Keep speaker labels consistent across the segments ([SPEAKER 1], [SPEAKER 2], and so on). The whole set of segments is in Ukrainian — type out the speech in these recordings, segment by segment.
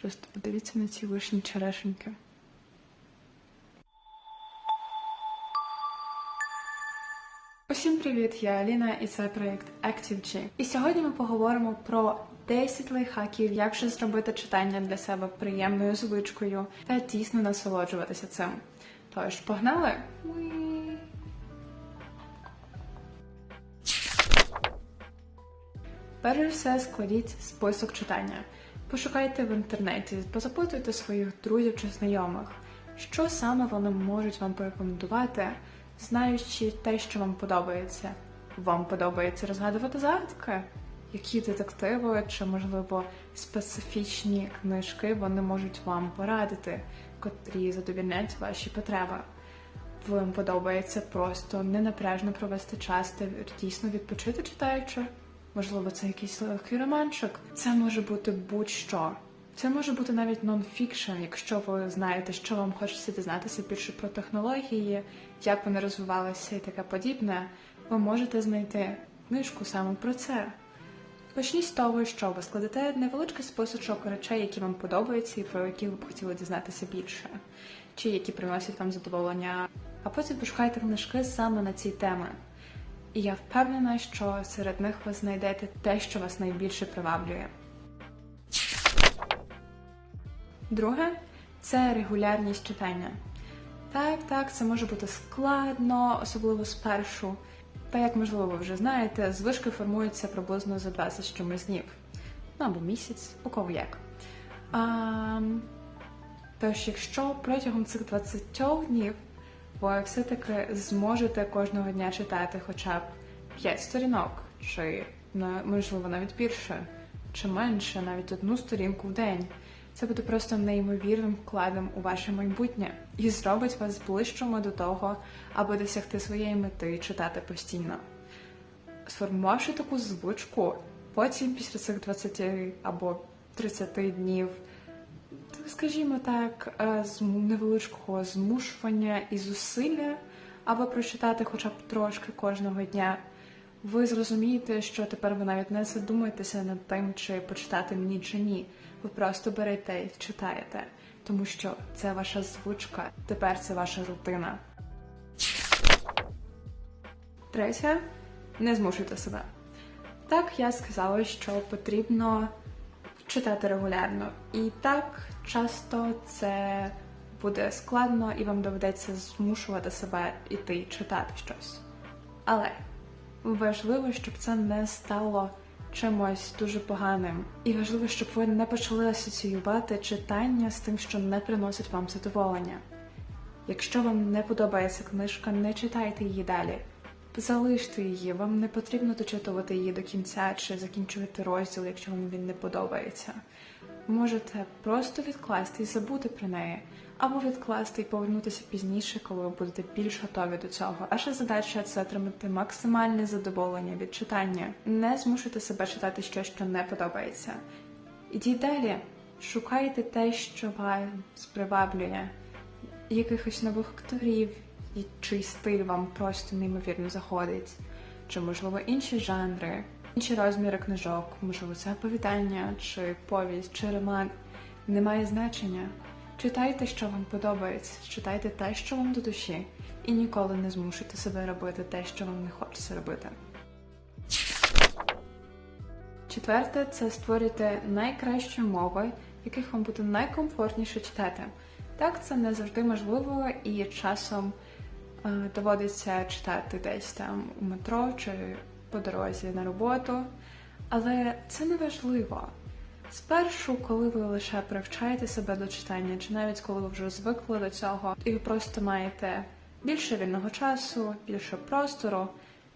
[SPEAKER 1] Просто подивіться на ці вишні черешеньки. Усім привіт! Я Аліна і це проєкт ActiveG. І сьогодні ми поговоримо про 10 лайфхаків, як же зробити читання для себе приємною звичкою та дійсно насолоджуватися цим. Тож, погнали! Перш за все, складіть список читання. Пошукайте в інтернеті, позапитуйте своїх друзів чи знайомих, що саме вони можуть вам порекомендувати, знаючи те, що вам подобається. Вам подобається розгадувати загадки? Які детективи чи, можливо, специфічні книжки вони можуть вам порадити, котрі задовільнять ваші потреби. Вам подобається просто ненапряжно провести час та дійсно відпочити читаючи. Можливо, це якийсь легкий романчик. Це може бути будь-що. Це може бути навіть нон-фікшн, якщо ви знаєте, що вам хочеться дізнатися більше про технології, як вони розвивалися і таке подібне. Ви можете знайти книжку саме про це. Почніть з того, що ви складете невеличкий списочок речей, які вам подобаються і про які ви б хотіли дізнатися більше, чи які приносять вам задоволення. А потім пошукайте книжки саме на ці теми. І я впевнена, що серед них ви знайдете те, що вас найбільше приваблює. Друге це регулярність читання. Так, так, це може бути складно, особливо спершу. Та як можливо ви вже знаєте, звички формуються приблизно за 20 з чимось днів. Ну або місяць, у кого як. А, тож, якщо протягом цих 20 днів ви все-таки зможете кожного дня читати хоча б 5 сторінок, чи можливо навіть більше, чи менше, навіть одну сторінку в день. Це буде просто неймовірним вкладом у ваше майбутнє і зробить вас ближчими до того, аби досягти своєї мети читати постійно. Сформувавши таку звичку, потім після цих 20 або 30 днів скажімо так, е, невеличкого змушування і зусилля, аби прочитати хоча б трошки кожного дня, ви зрозумієте, що тепер ви навіть не задумаєтеся над тим, чи почитати мені чи ні. Ви просто берете і читаєте, тому що це ваша звичка, тепер це ваша рутина. Третє, не змушуйте себе. Так, я сказала, що потрібно читати регулярно. І так часто це буде складно і вам доведеться змушувати себе іти читати щось. Але важливо, щоб це не стало чимось дуже поганим. І важливо, щоб ви не почали асоціювати читання з тим, що не приносить вам задоволення. Якщо вам не подобається книжка, не читайте її далі. Залиште її, вам не потрібно дочитувати її до кінця чи закінчувати розділ, якщо вам він не подобається. Можете просто відкласти і забути про неї, або відкласти і повернутися пізніше, коли ви будете більш готові до цього. Ваша задача це отримати максимальне задоволення від читання. Не змушуйте себе читати щось, що не подобається. Ідіть далі, шукайте те, що вас приваблює, якихось нових акторів, і чий стиль вам просто неймовірно заходить, чи, можливо, інші жанри, інші розміри книжок, можливо, це оповідання, чи повість, чи роман. Немає значення. Читайте, що вам подобається, читайте те, що вам до душі, і ніколи не змушуйте себе робити те, що вам не хочеться робити. Четверте це створюйте найкращі мови, в яких вам буде найкомфортніше читати. Так, це не завжди можливо і часом доводиться читати десь там у метро чи по дорозі на роботу, але це не важливо. Спершу, коли ви лише привчаєте себе до читання, чи навіть коли ви вже звикли до цього, і ви просто маєте більше вільного часу, більше простору,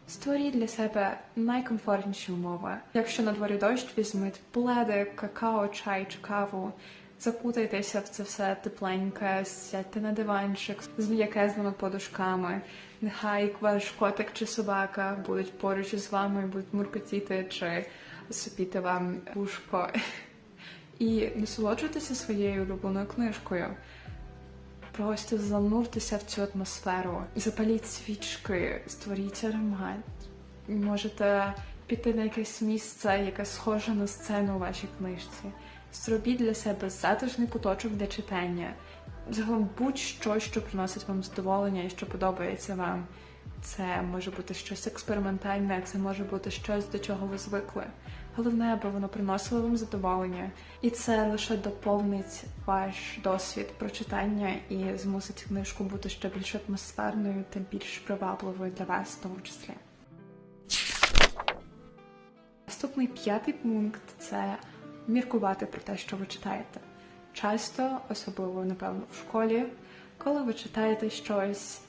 [SPEAKER 1] створіть для себе найкомфортніші умови. Якщо на дворі дощ, візьміть пледи, какао, чай чи каву, закутайтеся в це все тепленьке, сядьте на диванчик з м'якезними подушками. Нехай ваш котик чи собака будуть поруч із вами, будуть муркотіти чи сопіти вам вушко. І насолоджуйтеся своєю улюбленою книжкою. Просто зануртеся в цю атмосферу, запаліть свічки, створіть аромат. Можете піти на якесь місце, яке схоже на сцену у вашій книжці. Зробіть для себе затишний куточок для читання. Загалом будь-що, що приносить вам задоволення і що подобається вам. Це може бути щось експериментальне, це може бути щось, до чого ви звикли. Головне, аби воно приносило вам задоволення, і це лише доповнить ваш досвід прочитання і змусить книжку бути ще більш атмосферною та більш привабливою для вас, в тому числі. Наступний п'ятий пункт це міркувати про те, що ви читаєте. Часто, особливо напевно в школі, коли ви читаєте щось,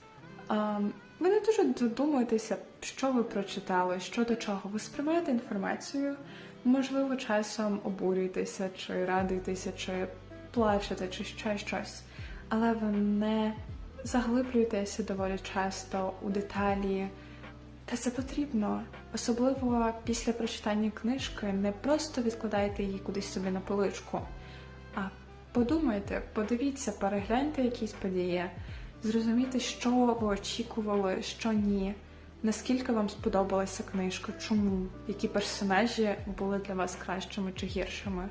[SPEAKER 1] ем, ви не дуже додумуєтеся, що ви прочитали, що до чого. Ви сприймаєте інформацію, можливо, часом обурюєтеся, чи радуєтеся, чи плачете, чи ще щось, але ви не заглиблюєтеся доволі часто у деталі. Та це потрібно, особливо після прочитання книжки, не просто відкладайте її кудись собі на поличку, а подумайте, подивіться, перегляньте якісь події, зрозумійте, що ви очікували, що ні, наскільки вам сподобалася книжка, чому, які персонажі були для вас кращими чи гіршими.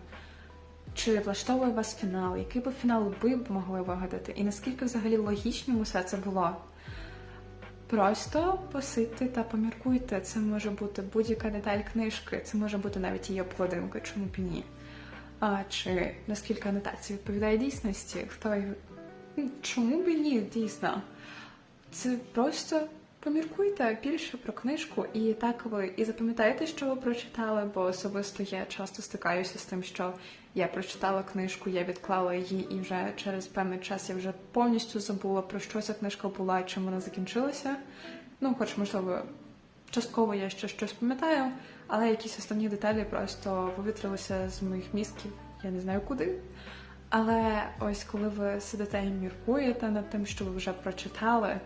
[SPEAKER 1] Чи влаштовує вас фінал? Який би фінал ви б могли вигадати? І наскільки взагалі логічним усе це було? Просто посидьте та поміркуйте. Це може бути будь-яка деталь книжки, це може бути навіть її обкладинка, чому б ні. А чи наскільки анотація відповідає дійсності? Хто чому б ні, дійсно? Це просто поміркуйте більше про книжку, і так ви і запам'ятаєте, що ви прочитали, бо особисто я часто стикаюся з тим, що я прочитала книжку, я відклала її, і вже через певний час я вже повністю забула про що ця книжка була, чим вона закінчилася. Ну, хоч, можливо, частково я ще щось пам'ятаю, але якісь основні деталі просто вивітрилися з моїх мізків, я не знаю куди. Але ось коли ви сидите і міркуєте над тим, що ви вже прочитали,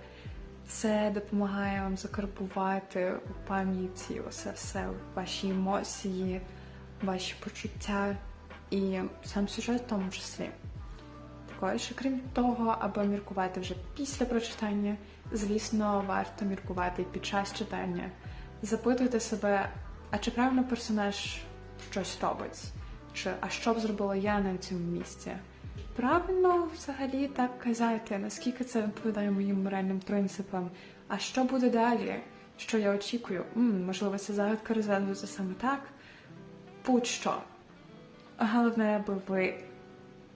[SPEAKER 1] це допомагає вам закарбувати у пам'яті усе все, ваші емоції, ваші почуття і сам сюжет в тому числі. Також, крім того, аби міркувати вже після прочитання, звісно, варто міркувати під час читання. Запитуйте себе, а чи правильно персонаж щось робить? Чи а що б зробила я на цьому місці? Правильно взагалі так казати, наскільки це відповідає моїм моральним принципам? А що буде далі? Що я очікую? м можливо, ця загадка розв'язується саме так? Будь-що. Головне, аби ви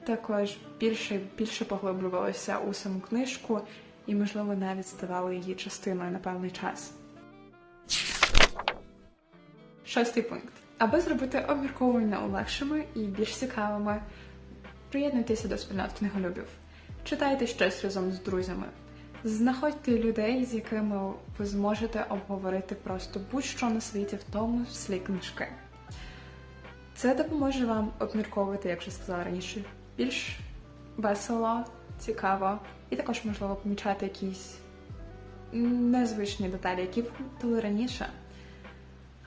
[SPEAKER 1] також більше більше поглиблювалися у саму книжку і, можливо, навіть ставали її частиною на певний час. Шостий пункт. Аби зробити обмірковування легшими і більш цікавими, приєднуйтеся до спільнот книголюбів. Читайте щось разом з друзями. Знаходьте людей, з якими ви зможете обговорити просто будь-що на світі, в тому числі книжки. Це допоможе вам обмірковувати, як вже сказала раніше, більш весело, цікаво, і також можливо помічати якісь незвичні деталі, які ви помітили раніше.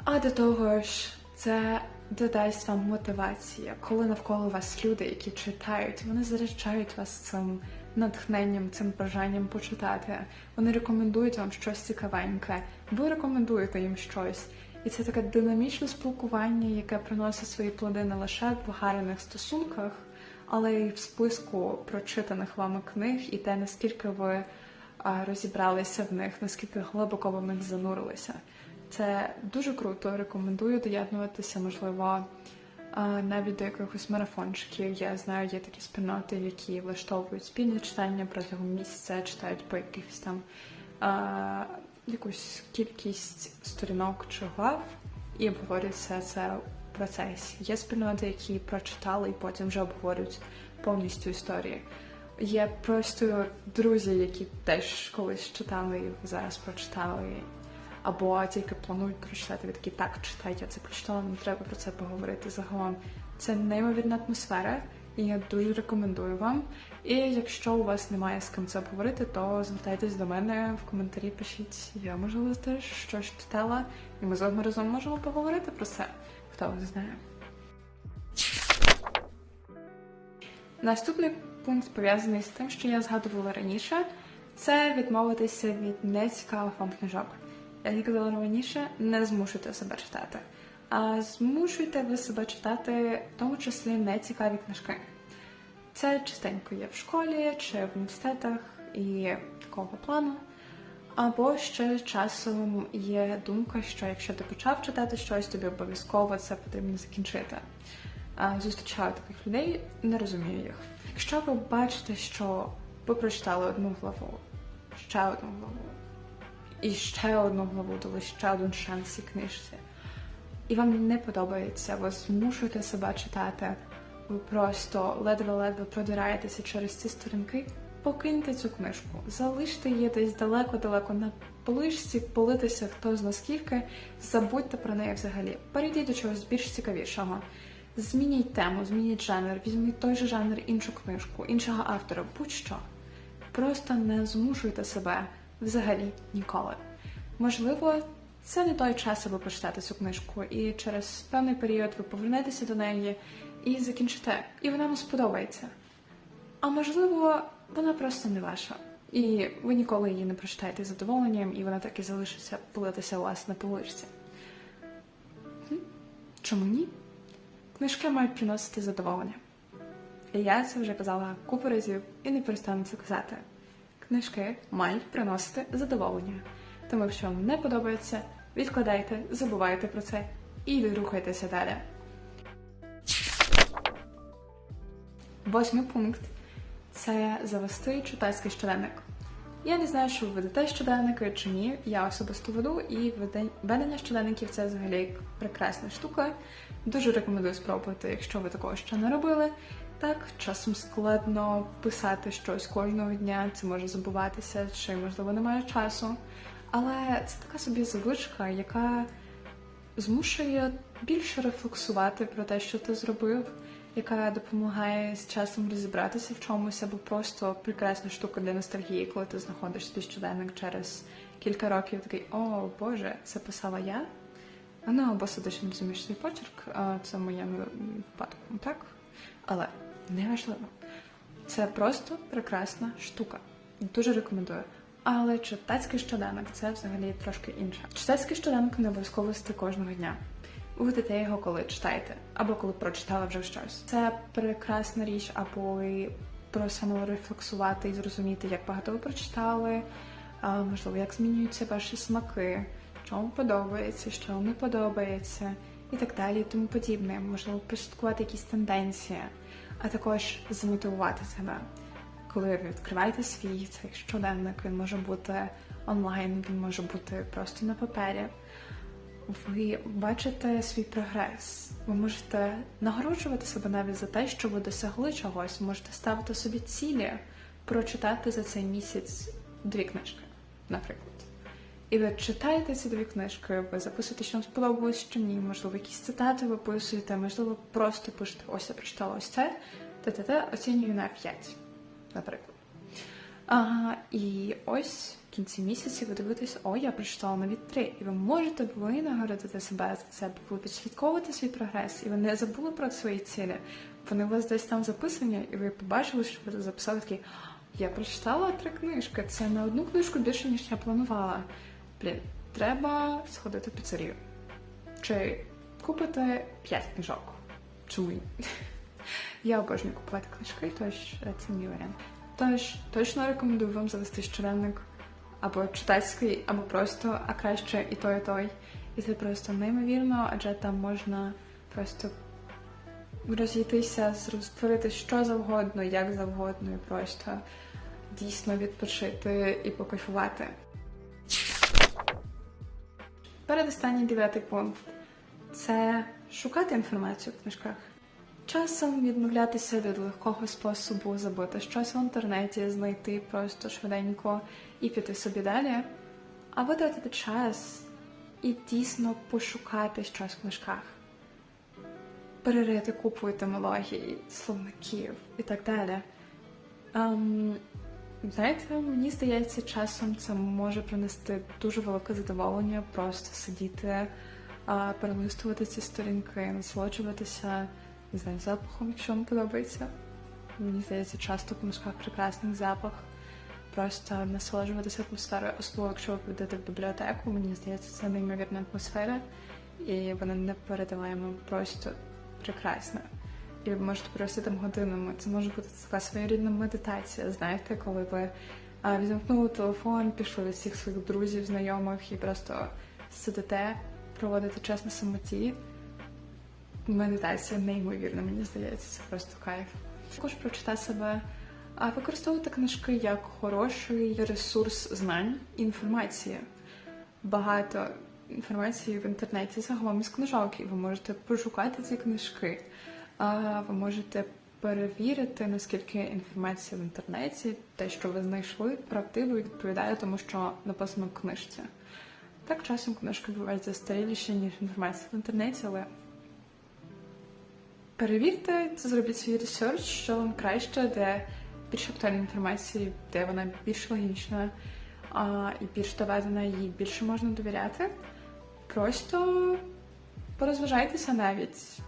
[SPEAKER 1] А до того ж, це додасть вам мотивація, коли навколо вас люди, які читають, вони заряджають вас цим натхненням, цим бажанням почитати. Вони рекомендують вам щось цікавеньке, ви рекомендуєте їм щось. І це таке динамічне спілкування, яке приносить свої плоди не лише в гарних стосунках, але й в списку прочитаних вами книг, і те, наскільки ви розібралися в них, наскільки глибоко ви в них занурилися. Це дуже круто. Рекомендую доєднуватися, можливо, навіть до якихось марафончиків. Я знаю, є такі спільноти, які влаштовують спільне читання протягом місяця, читають по якихось там а, якусь кількість сторінок чи глав і обговорюють все це в процесі. Є спільноти, які прочитали і потім вже обговорюють повністю історії. Є просто друзі, які теж колись читали і зараз прочитали, або тільки планують прочитати. Ви такі так читай, я це прочитала, нам треба про це поговорити. Загалом це неймовірна атмосфера, і я дуже рекомендую вам. І якщо у вас немає з ким це обговорити, то звертайтесь до мене в коментарі, пишіть. Я можливо теж щось читала, і ми з вами разом можемо поговорити про це. Хто не знає. Наступний пункт пов'язаний з тим, що я згадувала раніше, це відмовитися від нецікавих вам книжок. Як я казала раніше, не змушуйте себе читати. а змушуйте ви себе читати, в тому числі нецікаві книжки. Це частенько є в школі чи в університетах і такого плану. Або ще часом є думка, що якщо ти почав читати щось, тобі обов'язково це потрібно закінчити. Зустрічаю таких людей, не розумію їх. Якщо ви бачите, що ви прочитали одну главу, ще одну главу, і ще одну главу, дали ще один шанс цій книжці, і вам не подобається, ви змушуєте себе читати, ви просто ледве-ледве продираєтеся через ці сторінки, покиньте цю книжку, залиште її десь далеко-далеко на полишці, политися хто зна скільки, забудьте про неї взагалі. Перейдіть до чогось більш цікавішого. Змініть тему, змініть жанр, візьміть той же жанр, іншу книжку, іншого автора, будь-що. Просто не змушуйте себе взагалі ніколи. Можливо, це не той час, аби почитати цю книжку, і через певний період ви повернетеся до неї і закінчите, і вона вам сподобається. А можливо, вона просто не ваша. І ви ніколи її не прочитаєте з задоволенням, і вона так і залишиться пилитися у вас на поличці. Чому ні? Книжки мають приносити задоволення. І я це вже казала купу разів і не перестану це казати. Книжки мають приносити задоволення. Тому, якщо вам не подобається, відкладайте, забувайте про це і рухайтеся далі. Восьмий пункт це завести читацький щоденник. Я не знаю, що ви ведете щоденники чи ні. Я особисто веду, і веден- ведення щоденників це взагалі прекрасна штука. Дуже рекомендую спробувати, якщо ви такого ще не робили. Так, часом складно писати щось кожного дня, це може забуватися, чи можливо немає часу. Але це така собі звичка, яка змушує більше рефлексувати про те, що ти зробив, яка допомагає з часом розібратися в чомусь, або просто прекрасна штука для ностальгії, коли ти знаходиш свій щоденник через кілька років, такий о Боже, це писала я. Ну, або сидиш не розумієш почерк, це в моєму випадку, так? Але неважливо. Це просто прекрасна штука. Дуже рекомендую. Але читацький щоденник це взагалі трошки інше. Читацький щоденник не обов'язково вести кожного дня. Ви ведете його, коли читаєте, або коли прочитали вже щось. Це прекрасна річ, або ви просто саморефлексувати і зрозуміти, як багато ви прочитали, можливо, як змінюються ваші смаки, що вам подобається, що вам не подобається, і так далі, і тому подібне. Можливо, прослідкувати якісь тенденції, а також замотивувати себе. Коли ви відкриваєте свій цей щоденник, він може бути онлайн, він може бути просто на папері. Ви бачите свій прогрес. Ви можете нагороджувати себе навіть за те, що ви досягли чогось. Можете ставити собі цілі, прочитати за цей місяць дві книжки, наприклад. І ви читаєте ці дві книжки, ви записуєте, що вам сподобалось, що ні, можливо, якісь цитати ви писуєте, можливо, просто пишете, ось я прочитала ось це, та-та-та, оцінюю на 5, наприклад. Ага, і ось в кінці місяця ви дивитесь, о, я прочитала нові три. І ви можете винагородити себе за це, бо ви відслідковуєте свій прогрес, і ви не забули про свої цілі. Вони у вас десь там записані, і ви побачили, що ви записали такий. Я прочитала три книжки. Це на одну книжку більше, ніж я планувала. Блін, треба сходити в піцерію. Чи купити п'ять книжок. Чому? Я обожнюю купувати книжки, тож це мій варіант. Тож точно рекомендую вам завести щоденник або читацький, або просто, а краще і той, і той. І це просто неймовірно, адже там можна просто розійтися, створити що завгодно, як завгодно, і просто дійсно відпочити і покайфувати. Передостанній дев'ятий пункт це шукати інформацію в книжках. Часом відмовлятися від легкого способу забути щось в інтернеті, знайти просто швиденько і піти собі далі, а витратити час і дійсно пошукати щось в книжках, перерити купу етимологій, словників і так далі. Ем, знаєте, мені здається, часом це може принести дуже велике задоволення просто сидіти, перелистувати ці сторінки, насолоджуватися не знаю, запахом, якщо вам подобається. Мені здається, часто в книжках прекрасний запах. Просто насолоджуватися атмосферою, особливо якщо ви підете в бібліотеку, мені здається, це неймовірна атмосфера. і вона непередаваємо просто прекрасна. І ви можете провести там годинами. Це може бути така своєрідна медитація. Знаєте, коли ви відімкнули телефон, пішли до всіх своїх друзів, знайомих і просто сидите, проводите час на самоті. Медитація неймовірна, мені здається, це просто кайф. Також прочитати себе, а використовувати книжки як хороший ресурс знань і інформації. Багато інформації в інтернеті загалом із книжок, і ви можете пошукати ці книжки. Ви можете перевірити, наскільки інформація в інтернеті, те, що ви знайшли, правдиво і відповідає тому, що написано в книжці. Так часом книжки бувають застаріліші, ніж інформація в інтернеті, але перевірте, це зробіть свій ресерч, що вам краще, де більш актуальна інформація, де вона більш логічна а, і більш доведена, їй більше можна довіряти. Просто порозважайтеся навіть.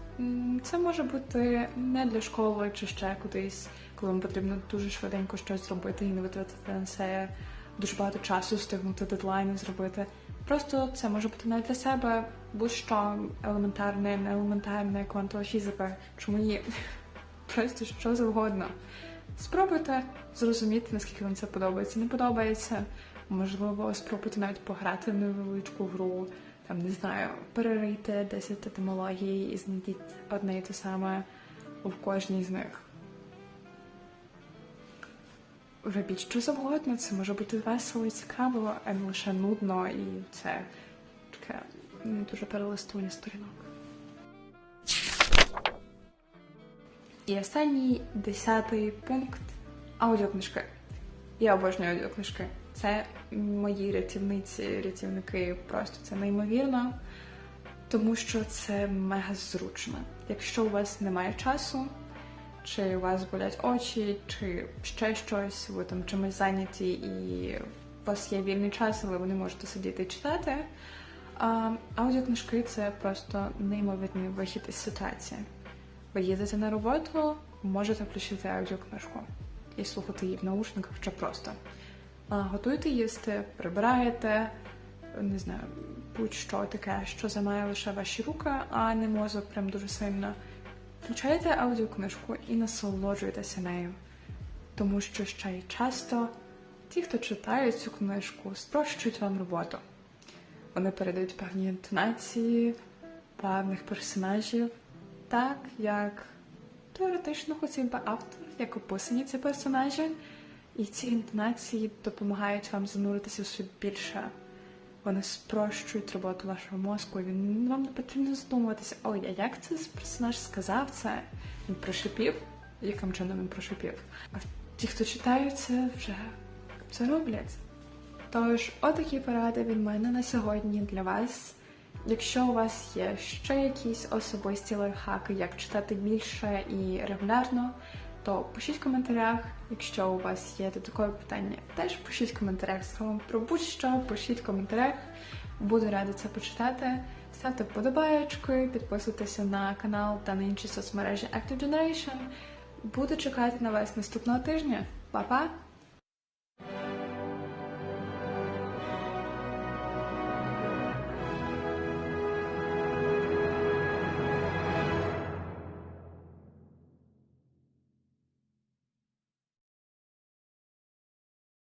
[SPEAKER 1] Це може бути не для школи чи ще кудись, коли вам потрібно дуже швиденько щось зробити і не витратити на це дуже багато часу, встигнути дедлайни зробити. Просто це може бути навіть для себе будь-що елементарне, не елементарне, квантова фізика, чому ні? Просто що завгодно. Спробуйте зрозуміти, наскільки вам це подобається, не подобається. Можливо, спробуйте навіть пограти в невеличку гру, там не знаю, перерийте 10 етимологій і знайдіть одне і те саме в кожній з них. Робіть що завгодно, це може бути весело і цікаво, а не лише нудно, і це таке не дуже перелистування сторінок. І останній десятий пункт аудіокнижки. Я обожнюю аудіокнижки. Це мої рятівниці, рятівники просто це неймовірно, тому що це мега зручно. Якщо у вас немає часу, чи у вас болять очі, чи ще щось, ви там чимось зайняті, і у вас є вільний час, але ви не можете сидіти і читати. А, аудіокнижки це просто неймовірний вихід із ситуації. Ви їдете на роботу, можете включити аудіокнижку і слухати її в наушниках чи просто. Готуєте їсти, прибираєте, не знаю, будь-що таке, що займає лише ваші руки, а не мозок прям дуже сильно. Включайте аудіокнижку і насолоджуйтеся нею, тому що ще й часто ті, хто читає цю книжку, спрощують вам роботу. Вони передають певні інтонації, певних персонажів, так як теоретично хотів би автор, як описані ці персонажі, і ці інтонації допомагають вам зануритися в більше. Вони спрощують роботу вашого мозку, і він вам не потрібно задумуватися, ой, а як цей персонаж сказав це? Він прошипів, яким чином він прошипів. А ті, хто читають це, вже це роблять. Тож, отакі поради від мене на сьогодні для вас. Якщо у вас є ще якісь особисті лайфхаки, як читати більше і регулярно, то пишіть в коментарях. Якщо у вас є до такого питання, теж пишіть в коментарях словом про будь-що, пишіть в коментарях. Буду рада це почитати. Ставте вподобаєчки, підписуйтеся на канал та на інші соцмережі Active Generation. Буду чекати на вас наступного тижня. Па-па!